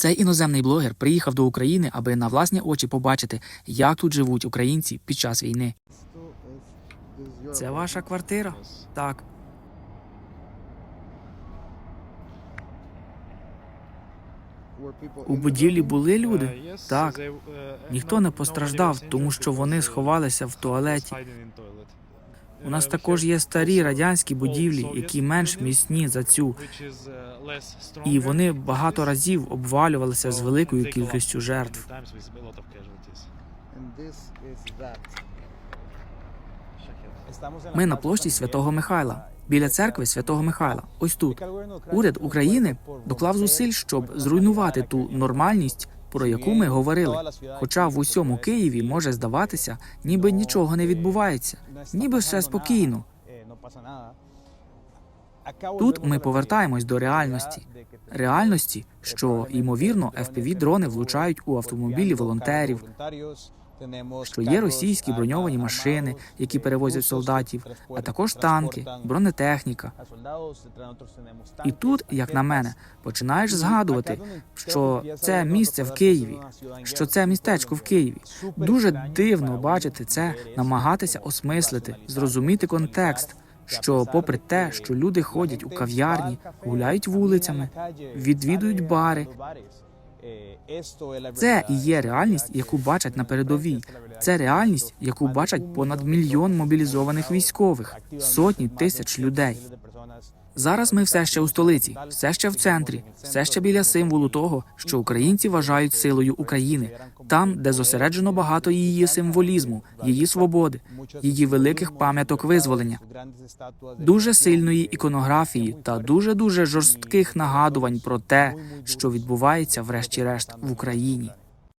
Цей іноземний блогер приїхав до України, аби на власні очі побачити, як тут живуть українці під час війни. Це ваша квартира? Так. У будівлі були люди? Так. Ніхто не постраждав, тому що вони сховалися в туалеті. У нас також є старі радянські будівлі, які менш міцні за цю, і вони багато разів обвалювалися з великою кількістю жертв. Ми на площі Святого Михайла, біля церкви Святого Михайла. Ось тут уряд України доклав зусиль, щоб зруйнувати ту нормальність, про яку ми говорили. Хоча в усьому Києві може здаватися, ніби нічого не відбувається, ніби все спокійно. Тут ми повертаємось до реальності. Реальності, що ймовірно, fpv дрони влучають у автомобілі волонтерів, що є російські броньовані машини, які перевозять солдатів, а також танки, бронетехніка. І тут, як на мене, починаєш згадувати, що це місце в Києві, що це містечко в Києві. Дуже дивно бачити це, намагатися осмислити, зрозуміти контекст. Що, попри те, що люди ходять у кав'ярні, гуляють вулицями, відвідують бари, це і є реальність, яку бачать на передовій. Це реальність, яку бачать понад мільйон мобілізованих військових, сотні тисяч людей. Зараз ми все ще у столиці, все ще в центрі, все ще біля символу того, що українці вважають силою України, там, де зосереджено багато її символізму, її свободи, її великих пам'яток визволення, дуже сильної іконографії та дуже дуже жорстких нагадувань про те, що відбувається, врешті-решт, в Україні.